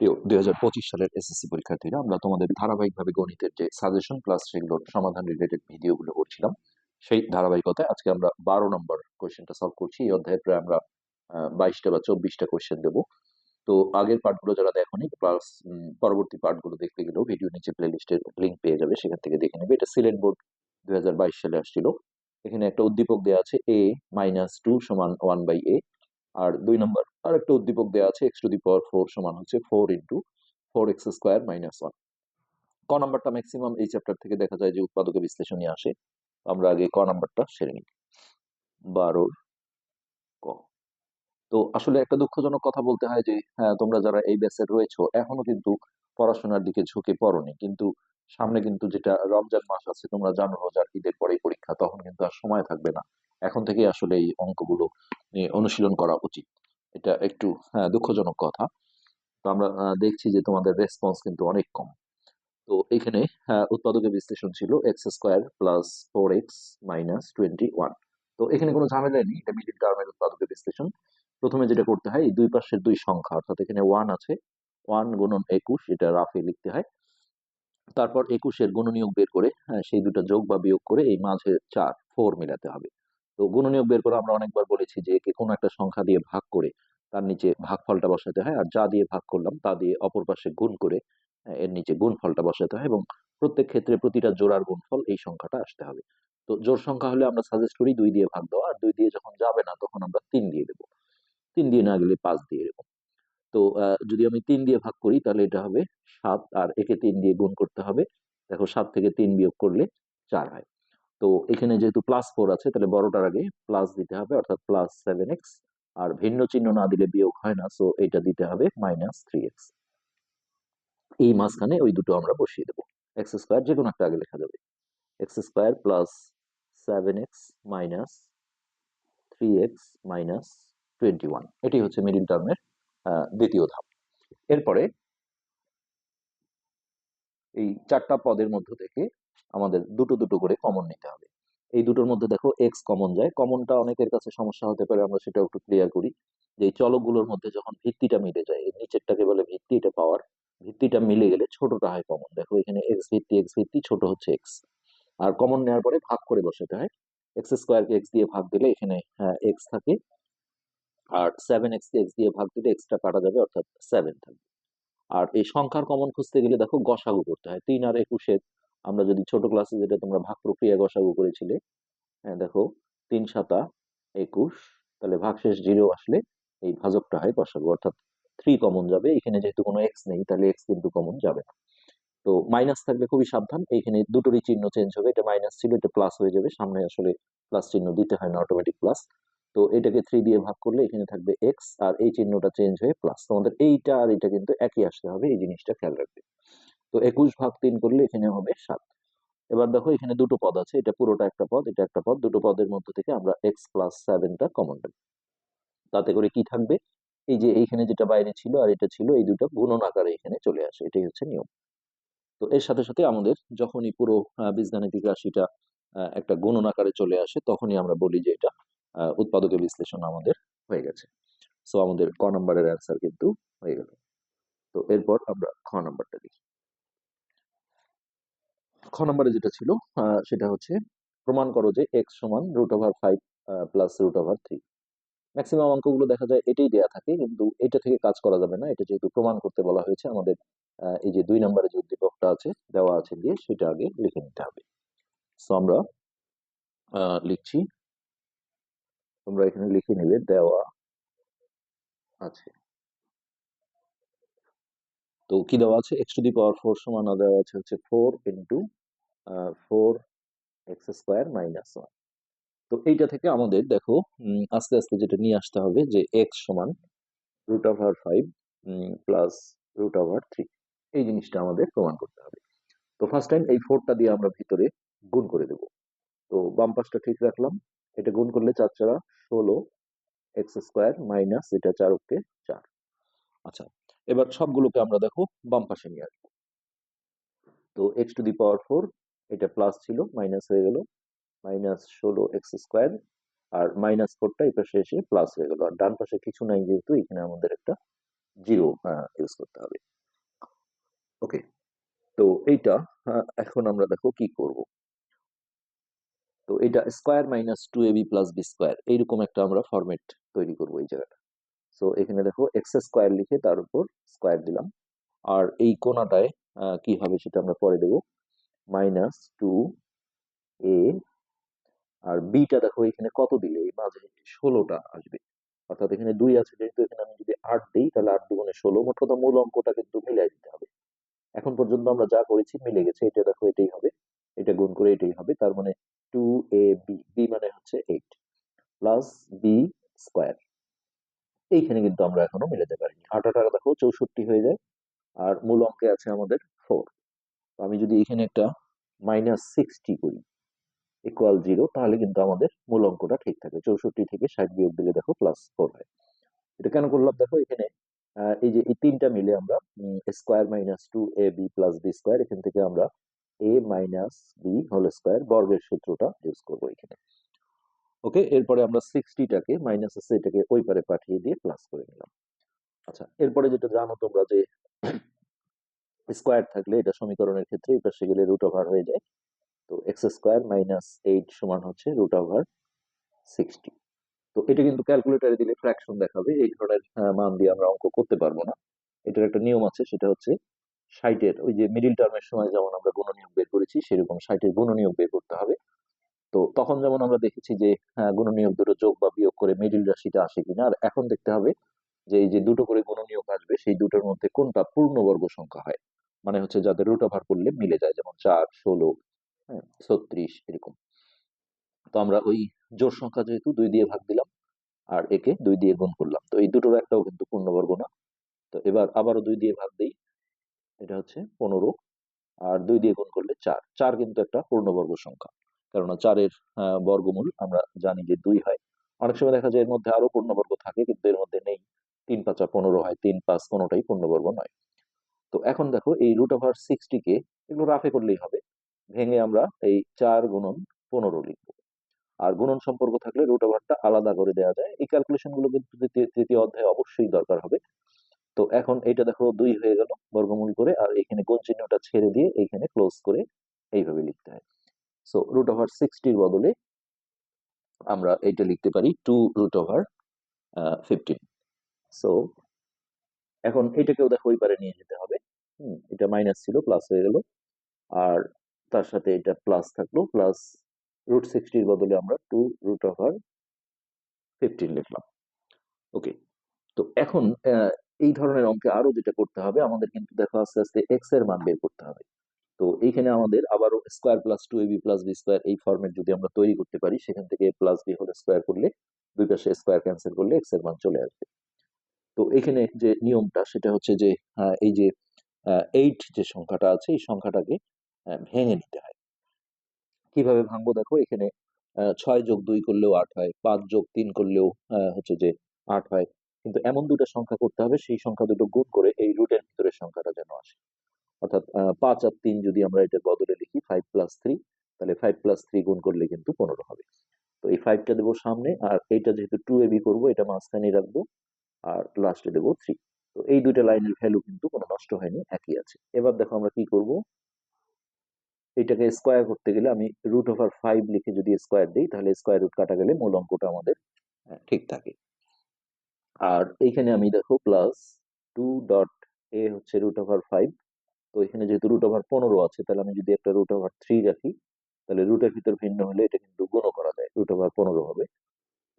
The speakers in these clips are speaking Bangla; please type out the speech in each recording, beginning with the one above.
দুই হাজার পঁচিশ সালের এসএসসি পরীক্ষার্থীরা, আমরা তোমাদের ধারাবাহিকভাবে গণিতের যে সাজেশন প্লাস সেগুলোর সমাধান রিলেটেড ভিডিওগুলো করছিলাম, সেই ধারাবাহিকতায় আজকে আমরা বারো নম্বর কোয়েশ্চেনটা সলভ করছি। এই অধ্যায়ে প্রায় আমরা বাইশটা বা চব্বিশটা কোয়েশ্চেন দেবো। তো আগের পার্টগুলো যারা দেখোনি প্লাস পরবর্তী পার্টগুলো দেখতে গেলেও ভিডিও নিচে প্লে লিস্টের লিঙ্ক পেয়ে যাবে, সেখান থেকে দেখে নেবে। এটা সিলেট বোর্ড দুই হাজার বাইশ সালে আসছিল। এখানে একটা উদ্দীপক দেওয়া আছে এ মাইনাস টু সমান ওয়ান বাই এ আর দুই নম্বর আর একটা উদ্দীপক দেওয়া আছে X to the power four সমান হচ্ছে four into four X square minus one ক নাম্বারটা ম্যাক্সিমাম এই চ্যাপ্টার থেকে দেখা যায় যে উৎপাদকের বিশ্লেষণী আসে। আমরা আগে ক নাম্বারটা সেরে নিই। বারোর ক। তো আসলে একটা দুঃখজনক কথা বলতে হয় যে হ্যাঁ তোমরা যারা এই ব্যাচের রয়েছো এখনও কিন্তু পড়াশোনার দিকে ঝুঁকে পড়নি। কিন্তু সামনে কিন্তু যেটা রমজান মাস আছে তোমরা জানো রোজার ঈদের পরেই পরীক্ষা তখন কিন্তু আর সময় থাকবে না। এখন থেকে আসলে এই অঙ্কগুলো অনুশীলন করা উচিত। এটা একটু হ্যাঁ দুঃখজনক কথা। তো আমরা দেখছি যে তোমাদের রেসপন্স কিন্তু অনেক কম। তো এখানে উৎপাদকের বিশ্লেষণ ছিল X square plus four X minus twenty one তো এখানে কোনো ঝামেলা নেই এটা মিডিল টার্মের উৎপাদকের বিশ্লেষণ। প্রথমে যেটা করতে হয় দুই পাশের দুই সংখ্যা অর্থাৎ এখানে ওয়ান আছে ওয়ান গুণন একুশ এটা রাফে লিখতে হয়। তারপর একুশের গুণনীয়ক বের করে হ্যাঁ, সেই দুটো যোগ বা বিয়োগ করে এই মাঝে চার ফোর মিলাতে হবে। তো গুণনীয়ক বের করে আমরা অনেকবার বলেছি যে কোনো একটা সংখ্যা দিয়ে ভাগ করে তার নিচে ভাগফলটা বসাতে হয় আর যা দিয়ে ভাগ করলাম তা দিয়ে অপর পাশে গুণ করে হ্যাঁ, এর নিচে গুণফলটা বসাতে হয় এবং প্রত্যেক ক্ষেত্রে প্রতিটা জোড়ার গুণফল এই সংখ্যাটা আসতে হবে। তো জোর সংখ্যা হলে আমরা সাজেস্ট করি দুই দিয়ে ভাগ দেওয়া আর দুই দিয়ে যখন যাবে না তখন আমরা তিন দিয়ে দেবো। তিন দিয়ে না গেলে পাঁচ দিয়ে দেবো। তো যদি আমি তিন দিয়ে ভাগ করি তাহলে এটা হবে সাত আর একে তিন দিয়ে গুণ করতে হবে। দেখো সাত থেকে তিন বিয়োগ করলে চার হয়। তো এখানে যেহেতু প্লাস ফোর আছে, তাহলে বড়টার আগে প্লাস দিতে হবে, অর্থাৎ প্লাস সেভেন এক্স আর ভিন্ন চিহ্ন না দিলে বিয়োগ হয় না সো এটা দিতে হবে মাইনাস থ্রি এক্স এই মাঝখানে ওই দুটো আমরা বসিয়ে দেবো। এক্স স্কোয়ার যে কোনো একটা আগে লেখা যাবে। X square plus seven X minus three X minus twenty one এটি হচ্ছে মিডিল টার্মের দ্বিতীয় ধাপ। এরপরে এই চারটা পদের মধ্য থেকে আমাদের দুটো দুটো করে কমন নিতে হবে। এই দুটোর মধ্যে দেখো এক্স কমন যায়। কমনটা অনেকের কাছে সমস্যা হতে পারে, আমরা সেটা একটু ক্লিয়ার করি যে চলকগুলোর মধ্যে যখন ভিত্তিটা মিলে যায় নিচেরটাকে বলে ভিত্তি, এটা পাওয়ার ভিত্তিটা মিলে গেলে ছোটটা হয় কমন দেখো এখানে এক্স ভিত্তি এক্স ভিত্তি, ছোট হচ্ছে এক্স আর কমন নেওয়ার পরে ভাগ করে বসাতে হয়। এক্স স্কোয়ারকে এক্স দিয়ে ভাগ দিলে এখানে এক্স থাকে। আর সেভেন এক্স এক্স দিয়ে ভাগ দিলে এক্সট্রা কাটা যাবে, অর্থাৎ সেভেন থাকবে। আর এই সংখ্যার কমন খুঁজতে গেলে দেখো গসাগু করতে হয়। তিন আর একুশের আমরা যদি ছোট ক্লাসে যেটা তোমরা ভাগ প্রক্রিয়া গসাগু করেছিলে হ্যাঁ দেখো, তিন সাতা একুশ, তাহলে ভাগশেষ জিরো আসলে এই ভাজকটা হয় গসাগু অর্থাৎ থ্রি কমন যাবে, এখানে যেহেতু কোনো এক্স নেই, তাহলে এক্স কিন্তু কমন যাবে না। তো মাইনাস থাকলে খুবই সাবধান, এইখানে দুটোরই চিহ্ন চেঞ্জ হবে, এটা মাইনাস ছিল, এটা প্লাস হয়ে যাবে, সামনে আসলে প্লাস চিহ্ন দিতে হয় না অটোমেটিক প্লাস তো এটাকে থ্রি দিয়ে ভাগ করলে এখানে থাকবে এক্স আর এই চিহ্নটা চেঞ্জ হয়ে প্লাস তোমাদের এইটা আর এটা কিন্তু একই আসতে হবে, এই জিনিসটা খেয়াল রাখবে। তো একুশ ভাগ তিন করলে এখানে হবে সাত। এবার দেখো এখানে দুটো পদ আছে, এটা পুরোটা একটা পদ, এটা একটা পদ, দুটো পদের মধ্যে থেকে আমরা এক্স প্লাস সেভেনটা কমন রাখি তাতে করে কি থাকবে? এই যে এইখানে যেটা বাইরে ছিল আর এটা ছিল, এই দুটো গুণন আকারে এখানে চলে আসে, এটাই হচ্ছে নিয়ম। তো এর সাথে সাথে আমাদের যখনই পুরো বীজগাণিতিক রাশিটা একটা গুণন আকারে চলে আসে, তখনই আমরা বলি যে এটা উৎপাদকের বিশ্লেষণ আমাদের হয়ে গেছে। সো আমাদের ক নম্বরের অ্যান্সার কিন্তু হয়ে গেল। তো এরপর আমরা খ নাম্বারটা দেখি। খ নম্বরে যেটা ছিল সেটা হচ্ছে প্রমাণ করো যে এক্স সমান root over five plus root over three maximum অঙ্কগুলো দেখা যায় এটাই দেয়া থাকে, কিন্তু এটা থেকে কাজ করা যাবে না। এটা যেহেতু প্রমাণ করতে বলা হয়েছে, আমাদের এই যে দুই নম্বরে যে উদ্দীপকটা আছে, দেওয়া আছে দিয়ে সেটা আগে লিখে নিতে হবে। সো আমরা লিখছি। তোমরা এখানে লিখে নিবে, দেওয়া আছে। তো কি দেওয়া আছে? X to the power four সমান দেওয়া আছে হচ্ছে four into four X square minus one তো এইটা থেকে আমাদের দেখো আস্তে আস্তে যেটা নিয়ে আসতে হবে যে এক্স সমান root over five plus root over three এই জিনিসটা আমাদের প্রমাণ করতে হবে। তো ফার্স্ট টাইম এই ফোরটা দিয়ে আমরা ভিতরে গুণ করে দেব। তো বাম পাশটা ঠিক রাখলাম। এটা গুণ করলে চার চারা ষোলো এক্স স্কোয়ার মাইনাস এটা চার ওকে চার। আচ্ছা এবার সবগুলোকে আমরা দেখো বাম পাশে নিয়ে আসব। তো X to the power four এটা প্লাস ছিল মাইনাস হয়ে গেল। মাইনাস ষোলো এক্স স্কোয়ার আর মাইনাস ফোরটা এই পাশে এসে প্লাস হয়ে গেল। আর ডান পাশে কিছু নাই যেহেতু, এখানে আমাদের একটা জিরো ইউজ করতে হবে। ওকে তো এইটা এখন আমরা দেখো কি করব। তো এটা square minus two A B plus B square এইরকম একটা আমরা ফরম্যাট তৈরি করব এই জায়গাটা। সো এখানে দেখো এক্স স্কোয়ার লিখে তার উপর স্কোয়ার দিলাম। আর এই কোনাটায় কি হবে সেটা আমরা পরে দেবো। মাইনাস টু এ, আর বিটা দেখো এখানে কত দিলে? এই মাঝে ষোলোটা আসবে। অর্থাৎ এখানে দুই আছে, যেহেতু এখানে আমি যদি আট দিই, তাহলে আট দুগুণে ষোলো মোট কথা মূল অঙ্কটা কিন্তু মিলাই দিতে হবে। এখন পর্যন্ত আমরা যা করেছি, মিলে গেছে। এটা দেখো, এটাই হবে। এটা গুণ করে এটাই হবে। তার মানে টু এ বি বি মানে হচ্ছে এইট, প্লাস বি স্কোয়ার। এইখানে কিন্তু আমরা এখনও মিলাতে পারিনি। আট আট আর দেখো, চৌষট্টি হয়ে যায়। আর মূল অঙ্কে আছে আমাদের ফোর। আমি যদি এখানে একটা মাইনাস সিক্সটি করি ইকুয়াল জিরো তাহলে কিন্তু আমাদের মূল অঙ্কটা ঠিক থাকে। চৌষট্টি থেকে ষাট বিয়োগ দিলে দেখো প্লাস ফোর হয়। এটা কেন করলাম? দেখো এখানে এই যে এই তিনটা মিলে আমরা square minus two A B plus B square এখান থেকে আমরা A minus B whole square বর্গের সূত্রটা ইউজ করব এখানে। ওকে এরপরে আমরা সিক্সটিটাকে মাইনাস আছে এটাকে ওই পারে পাঠিয়ে দিয়ে প্লাস করে নিলাম। আচ্ছা এরপরে যেটা জানো তোমরা যে স্কোয়ার থাকলে এটা সমীকরণের ক্ষেত্রে এই পাশে গেলে রুট ওভার হয়ে যায়। তো এক্স স্কোয়ার মাইনাস এইট সমান হচ্ছে রুট ওভার সিক্সটি তো এটা কিন্তু ক্যালকুলেটারে দিলে ফ্র্যাকশন দেখাবে। এই ধরনের মান দিয়ে আমরা অঙ্ক করতে পারব না। এটার একটা নিয়ম আছে সেটা হচ্ছে ষাটের ওই যে মিডিল টার্মের সময় যেমন আমরা গুণ গুণনীয়ক বের করেছি সেরকম ষাটের গুণনীয়ক বের করতে হবে। তো তখন যেমন আমরা দেখেছি যে হ্যাঁ, গুণনীয়ক দুটো যোগ বা বিয়োগ করে মিডিল রাশিটা আসে কিনা। আর এখন দেখতে হবে যে এই যে দুটো করে গুণনীয়ক আসবে সেই দুটোর মধ্যে কোনটা পূর্ণবর্গ সংখ্যা হয়? মানে হচ্ছে যাদের রুট ওভার করলে মিলে যায়, যেমন চার, ষোলো হ্যাঁ ছত্রিশ এরকম। তো আমরা ওই জোর সংখ্যা যেহেতু দুই দিয়ে ভাগ দিলাম আর একে দুই দিয়ে গুণ করলাম। তো এই দুটোর একটাও কিন্তু পূর্ণবর্গ না। তো এবার আবারও দুই দিয়ে ভাগ দিই, এটা হচ্ছে পনেরো আর দুই দিয়ে গুণ করলে চার। চার কিন্তু একটা পূর্ণবর্গ সংখ্যা, কেননা চারের বর্গমূল আমরা জানি যে দুই হয়। অনেক সময় দেখা যায় এর মধ্যে আরও পূর্ণবর্গ থাকে, কিন্তু এর মধ্যে নেই। তিন পাঁচা পনেরো হয়, তিন পাঁচ কোনোটাই পূর্ণবর্গ নয়। তো এখন দেখো এই রুট ওভার সিক্সটিকে এগুলো রাফে করলেই হবে। ভেঙে আমরা এই চার গুণন পনেরো লিখব। আর গুণন সম্পর্ক থাকলে রুট ওভারটা আলাদা করে দেওয়া যায়। এই ক্যালকুলেশনগুলো কিন্তু তৃতীয়- অধ্যায়ে অবশ্যই দরকার হবে। তো এখন এটা দেখো দুই হয়ে গেল বর্গমূল করে আর এখানে গুণ চিহ্নটা ছেড়ে দিয়ে এইখানে ক্লোজ করে এইভাবে লিখতে হয়। সো রুট ওভার সিক্সটির বদলে আমরা এইটা লিখতে পারি two root over fifteen so এখন এটাকেও দেখো ওই পারে নিয়ে যেতে হবে। হুম, এটা মাইনাস ছিল প্লাস হয়ে গেল। আর তার সাথে এটা প্লাস থাকল প্লাস রুট সিক্সটির বদলে আমরা টু রুট ওভার ফিফটিন লিখলাম। ওকে তো এখন এই ধরনের অঙ্কে আরও যেটা করতে হবে, আমাদের কিন্তু দেখো আস্তে আস্তে এক্সের মান বের করতে হবে। তো এইখানে আমাদের আবারও square plus two A B plus B square এই ফর্মেট যদি আমরা তৈরি করতে পারি, সেখান থেকে প্লাস বি হোল স্কোয়ার করলে দুই পাশে স্কোয়ার ক্যান্সেল করলে এক্সের মান চলে আসবে। তো এখানে যে নিয়মটা, সেটা হচ্ছে যে এই যে এইট যে সংখ্যাটা আছে, এই সংখ্যাটাকে ভেঙে নিতে হয়। কীভাবে ভাঙবো দেখো? এখানে ছয় যোগ দুই করলেও আট হয়, পাঁচ যোগ তিন করলেও হচ্ছে যে আট হয়। কিন্তু এমন দুটো সংখ্যা করতে হবে, সেই সংখ্যা দুটো গুণ করে এই রুটের ভিতরে সংখ্যাটা যেন আসে। অর্থাৎ পাঁচ আর তিন যদি আমরা এটার বদলে লিখি ফাইভ প্লাস থ্রি তাহলে ফাইভ প্লাস থ্রি গুণ করলে কিন্তু পনেরো হবে। তো এই ফাইভটা দেবো সামনে, আর এইটা যেহেতু টু এবি করব, এটা মাঝখানে রাখব, আর লাস্টে দেবো থ্রি তো এই দুইটা লাইনের ভ্যালু কিন্তু কোনো নষ্ট হয়নি একই আছে। এবার দেখো আমরা কি করব? এটাকে স্কোয়ার করতে গেলে আমি রুট ওভার ফাইভ লিখে যদি স্কোয়ার দিই তাহলে স্কোয়ার রুট কাটা গেলে মূল অঙ্কটা আমাদের ঠিক থাকে। আর এইখানে আমি দেখো প্লাস টু ডট এ হচ্ছে রুট ওভার ফাইভ তো এখানে যেহেতু রুট ওভার পনেরো আছে তাহলে আমি যদি একটা রুট ওভার থ্রি রাখি তাহলে রুটের ভিতর ভিন্ন হলে এটা কিন্তু গুণও করা যায় রুট ওভার পনেরো হবে।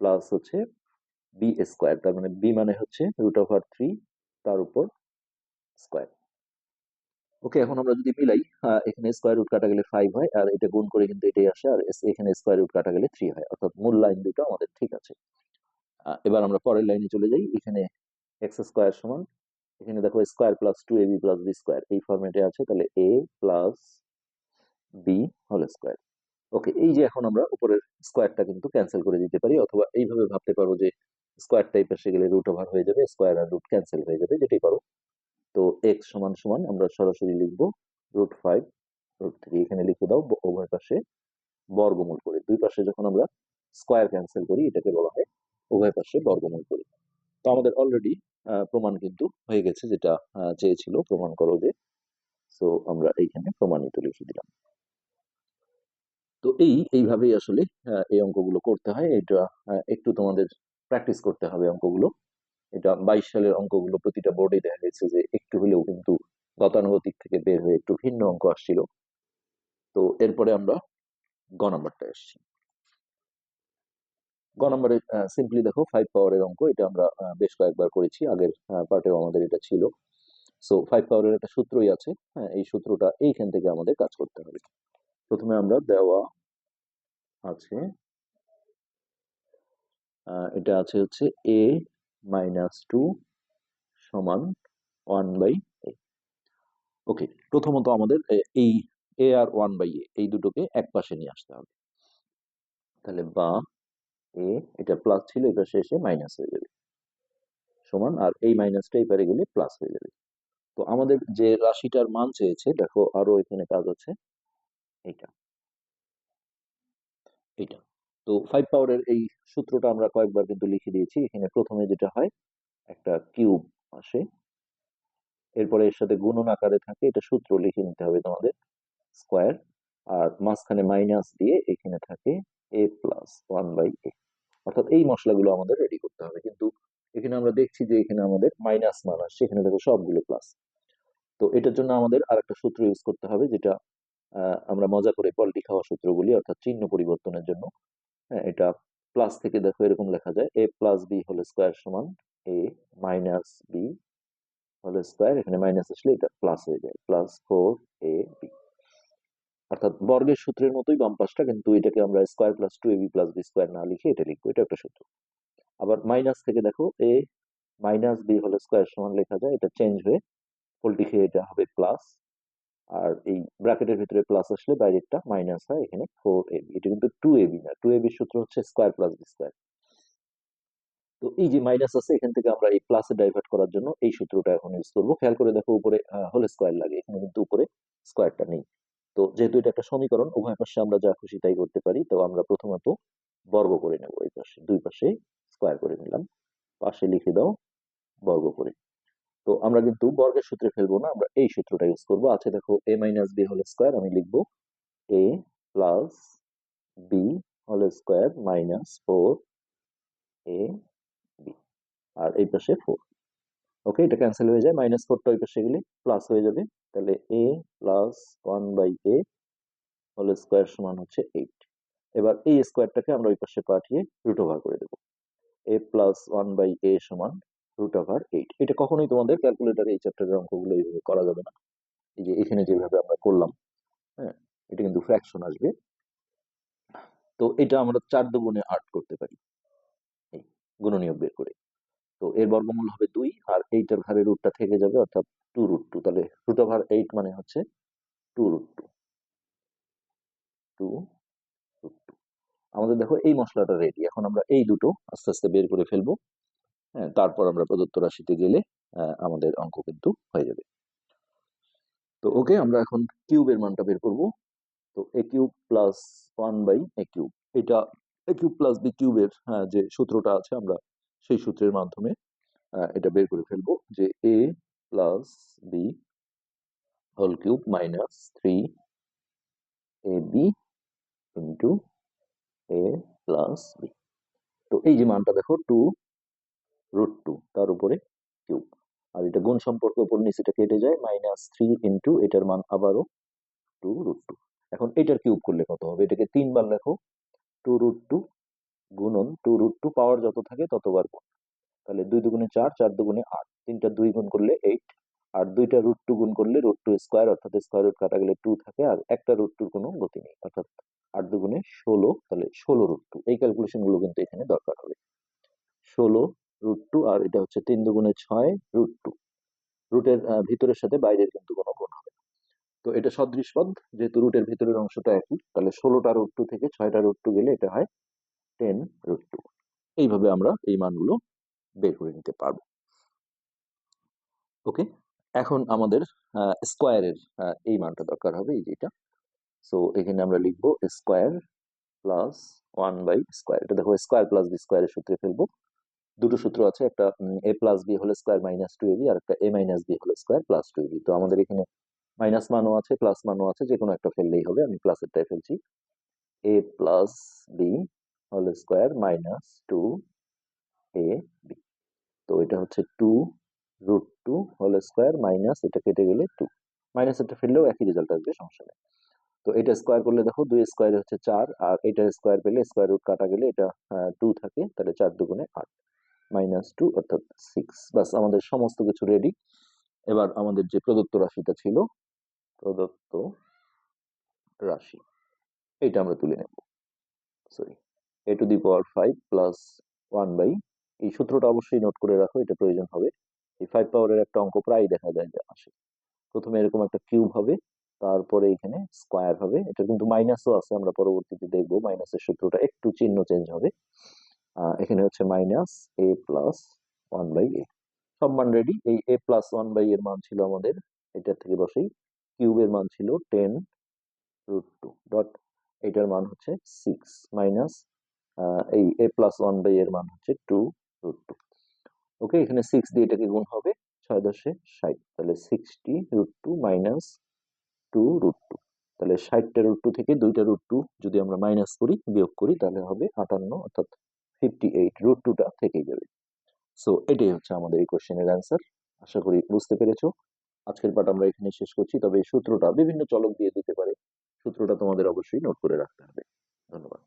প্লাস হচ্ছে বি স্কোয়ার তার মানে বি মানে হচ্ছে রুট ওভার থ্রি তার উপর স্কোয়ার ওকে এখন আমরা যদি মিলাই এখানে স্কোয়ার রুট কাটা গেলে ফাইভ হয়, আর এটা গুণ করে কিন্তু এটাই আসে, আর এখানে স্কোয়ার রুট কাটা গেলে থ্রি হয়, অর্থাৎ মূল লাইন দুটো আমাদের ঠিক আছে। এবার আমরা পরের লাইনে চলে যাই, এখানে এক্স স্কোয়ার সমান, এখানে দেখো square plus two A B plus B square এই ফর্মেটে আছে, তাহলে A plus B whole square okay এই যে এখন আমরা উপরের স্কোয়ারটা কিন্তু ক্যান্সেল করে দিতে পারি, অথবা এইভাবে ভাবতে পারো যে স্কোয়ার টাইপ এসে গেলে রুট ওভার হয়ে যাবে স্কোয়ার আর রুট ক্যান্সেল হয়ে যাবে, যেটাই পারো। তো এক্স সমান সমান আমরা সরাসরি লিখব রুট ফাইভ রুট থ্রি এখানে লিখে দাও উভয় পাশে বর্গমূল করে। দুই পাশে যখন আমরা স্কোয়ার ক্যান্সেল করি, এটাকে বলা হয় উভয় পাশে বর্গমূল করি। তো আমাদের অলরেডি প্রমাণ কিন্তু হয়ে গেছে যেটা চেয়েছিল, প্রমাণ করো যে। সো আমরা এইখানে প্রমাণিত লিখে দিলাম। তো এই, এইভাবেই আসলে এই অঙ্কগুলো করতে হয়। এটা একটু তোমাদের প্র্যাকটিস করতে হবে অঙ্কগুলো। এটা বাইশ সালের অঙ্কগুলো প্রতিটা বোর্ডে দেখা গেছে যে একটু হলেও কিন্তু গতানুগতিক থেকে বের হয়ে একটু ভিন্ন অঙ্ক আসছিল। তো এরপরে আমরা গ নাম্বারটা এসেছি গ নাম্বারে সিম্পলি দেখো ফাইভ পাওয়ারের অঙ্ক, এটা আমরা বেশ কয়েকবার করেছি, আগের পার্টেও আমাদের এটা ছিল। সো ফাইভ পাওয়ারের একটা সূত্রই আছে হ্যাঁ এই সূত্রটা এইখান থেকে আমাদের কাজ করতে হবে। প্রথমে আমরা দেওয়া আছে এটা আছে হচ্ছে এ মাইনাস টু সমান ওয়ান বাই এ ওকে প্রথমত আমাদের এই এ আর ওয়ান বাই এ এই দুটোকে এক পাশে নিয়ে আসতে হবে। তাহলে বা এ এটা প্লাস ছিল, এটা শেষে মাইনাস হয়ে যাবে। সমান, আর এই মাইনাসটা এই পারে গেলে প্লাস হয়ে যাবে। তো আমাদের যে রাশিটার মান চেয়েছে, দেখো আরও এখানে কাজ আছে, এইটা। এইটা। তো ফাইভ পাওয়ারের এই সূত্রটা আমরা কয়েকবার কিন্তু লিখে দিয়েছি। এখানে প্রথমে যেটা হয়, একটা কিউব আসে। এরপরে এর সাথে গুণন আকারে থাকে, এটা সূত্র লিখে নিতে হবে তোমাদের স্কোয়ার আর মাঝখানে মাইনাস দিয়ে এখানে থাকে A plus one by A অর্থাৎ এই মশলাগুলো আমাদের রেডি করতে হবে। কিন্তু এখানে আমরা দেখছি যে এখানে আমাদের মাইনাস মান আসছে, এখানে দেখো সবগুলো প্লাস তো এটার জন্য আমাদের আর একটা সূত্র ইউজ করতে হবে, যেটা আমরা মজা করে পল্টি খাওয়া সূত্র বলি অর্থাৎ চিহ্ন পরিবর্তনের জন্য। হ্যাঁ এটা প্লাস থেকে দেখো এরকম লেখা যায়। A plus B whole square সমান A minus B whole square এখানে মাইনাস আসলে এটা প্লাস হয়ে যায়। প্লাস ফোর এ বি অর্থাৎ বর্গের সূত্রের মতোই বাম পাশটা, কিন্তু এটাকে আমরা square plus two A B plus B square না লিখে এটা লিখব। এটা একটা সূত্র। আবার মাইনাস থেকে দেখো A minus B whole square সমান লেখা যায়। এটা চেঞ্জ হয়ে পোল্টি খেয়ে এটা হবে প্লাস আর এই ব্র্যাকেটের ভিতরে প্লাস আসলে বাইরেরটা মাইনাস হয় এখানে ফোর এবি এটা কিন্তু টু এবি না। টু এবির সূত্র হচ্ছে স্কোয়ার প্লাস বি স্কোয়ার তো এই যে মাইনাস আছে, এখান থেকে আমরা এই প্লাসে ডাইভার্ট করার জন্য এই সূত্রটা এখন ইউজ করব। খেয়াল করে দেখো উপরে হোল স্কোয়ার লাগে, এখানে কিন্তু উপরে স্কোয়ারটা নেই। তো যেহেতু এটা একটা সমীকরণ, উভয় পাশে আমরা যা খুশি তাই করতে পারি। তো আমরা প্রথমত বর্গ করে নেব এই পাশে, দুই পাশে স্কোয়ার করে নিলাম। পাশে লিখে দাও বর্গ করে। তো আমরা কিন্তু বর্গের সূত্রে ফেলব না, আমরা এই সূত্রটা ইউজ করব। আছে দেখো A minus B whole square আমি লিখব A plus B whole square minus four A B আর এই পাশে ফোর ওকে এটা ক্যান্সেল হয়ে যায় মাইনাস ফোরটা ওই পাশে গেলে প্লাস হয়ে যাবে। তাহলে A plus one by A whole square সমান হচ্ছে এইট এবার এই স্কোয়ারটাকে আমরা ওই পাশে পাঠিয়ে রুট ওভার করে দেবো। A plus one by A সমান রুট ওভার এইট এটা কখনোই তোমাদের ক্যালকুলেটারে এই চ্যাপ্টারের অঙ্কগুলো এইভাবে করা যাবে না। এই যে এখানে যেভাবে আমরা করলাম হ্যাঁ এটা কিন্তু ফ্র্যাকশন আসবে। তো এটা আমরা চার দুগুণে আট করতে পারি, এই গুণনীয়ক বের করে। তো এর বর্গমূল হবে দুই, আর এইটার ঘাড়ে রুটটা থেকে যাবে, অর্থাৎ টু রুট টু তাহলে রুট ওভার এইট মানে হচ্ছে two root two two root two আমাদের দেখো এই মশলাটা রেডি এখন আমরা এই দুটো আস্তে আস্তে বের করে ফেলব। তারপর আমরা প্রদত্ত রাশিতে গেলে আমাদের অঙ্ক কিন্তু হয়ে যাবে। তো ওকে আমরা এখন কিউবের মানটা বের করব। তো a cube plus one by a cube. এটা এ কিউব প্লাস বি কিউবের যে সূত্রটা আছে, আমরা সেই সূত্রের মাধ্যমে এটা বের করে ফেলব যে a plus b whole cube minus three a b into a plus b তো এই যে মানটা দেখো টু রুট টু তার উপরে কিউব আর এটা গুণ সম্পর্ক উপর নিচে এটা কেটে যায় মাইনাস থ্রি ইন্টু এটার মান আবারও টু রুট টু এখন এটার কিউব করলে কত হবে? এটাকে তিনবার লেখো টু রুট টু গুণন টু রুট টু পাওয়ার যত থাকে ততবার গুণ। তাহলে দুই দুগুণে চার চার দুগুণে আট। তিনটা দুই গুণ করলে এইট আর দুইটা রুট টু গুণ করলে রুট টু স্কোয়ার অর্থাৎ স্কোয়ার রুট কাটা গেলে টু থাকে, আর একটা রুট টুর কোনো গতি নেই। অর্থাৎ আট দুগুণে ষোলো, তাহলে ষোলো রুট টু এই ক্যালকুলেশনগুলো কিন্তু এখানে দরকার হবে। ষোলো রুট টু আর এটা হচ্ছে তিন দুগুণে ছয় রুট টু রুটের ভিতরের সাথে বাইরের কিন্তু কোনো গুণ হবে না। তো এটা সদৃশ পদ, যেহেতু রুটের ভিতরের অংশটা একই, তাহলে ষোলোটা রুট টু থেকে ছয়টা রুট টু গেলে এটা হয় টেন রুট টু এইভাবে আমরা এই মানগুলো বের করে নিতে পারব। ওকে এখন আমাদের স্কোয়ারের এই মানটা দরকার হবে, এই যেটা সো এখানে আমরা লিখব square plus one by square এটা দেখো স্কোয়ার প্লাস বি স্কোয়ারের সূত্রে ফেলব। দুটো সূত্র আছে, একটা a plus b whole square minus two ab আর একটা a minus b whole square plus two ab তো আমাদের এখানে মাইনাস মানও আছে প্লাস মানও আছে যে কোনো একটা ফেললেই হবে, আমি প্লাসেরটাই ফেলছি। A plus b whole square minus two a b তো এটা হচ্ছে two root two whole square minus এটা কেটে গেলে টু মাইনাস এটা ফেললেও একই রেজাল্ট আসবে, সমস্যা নেই। তো এটা স্কোয়ার করলে দেখো দুই স্কোয়ার হচ্ছে চার, আর এটা স্কোয়ার পেলে স্কোয়ার রুট কাটা গেলে এটা টু থাকে, তাহলে চার দুগুণে আট। মাইনাস টু অর্থাৎ সিক্স বাস আমাদের সমস্ত কিছু রেডি এবার আমাদের যে প্রদত্ত রাশিটা ছিল, প্রদত্ত রাশি এইটা আমরা তুলে নেব। Sorry a two the power five plus one by এই সূত্রটা অবশ্যই নোট করে রাখো, এটা প্রয়োজন হবে। এই ফাইভ পাওয়ারের একটা অঙ্ক প্রায় দেখা যায় যে আসে। প্রথমে এরকম একটা কিউব হবে, তারপরে এখানে স্কোয়ার হবে। এটা কিন্তু মাইনাসও আছে, আমরা পরবর্তীতে দেখব। মাইনাসের সূত্রটা একটু চিহ্ন চেঞ্জ হবে। এখানে হচ্ছে minus a plus one by a সব মান রেডি এই এ প্লাস ওয়ান বাই এর মান ছিল আমাদের এটার থেকে বসেই। কিউবের মান ছিল টেন রুট টু ডট এটার মান হচ্ছে সিক্স মাইনাস এই এ প্লাস ওয়ান বাই এর মান হচ্ছে টু রুট টু ওকে এখানে সিক্স দিয়ে এটাকে গুণ হবে ছয় দশে ষাট। তাহলে sixty root two minus two root two তাহলে ষাটটা রুট টু থেকে দুইটা রুট টু যদি আমরা মাইনাস করি, বিয়োগ করি, তাহলে হবে আটান্ন, অর্থাৎ ফিফটি এইট রুট টুটা থেকে যাবে। সো এটাই হচ্ছে আমাদের এই কোশ্চেনের অ্যান্সার আশা করি বুঝতে পেরেছ। আজকের পাঠ আমরা এখানে শেষ করছি। তবে এই সূত্রটা বিভিন্ন চলক দিয়ে দিতে পারে। সূত্রটা তোমাদের অবশ্যই নোট করে রাখতে হবে। ধন্যবাদ।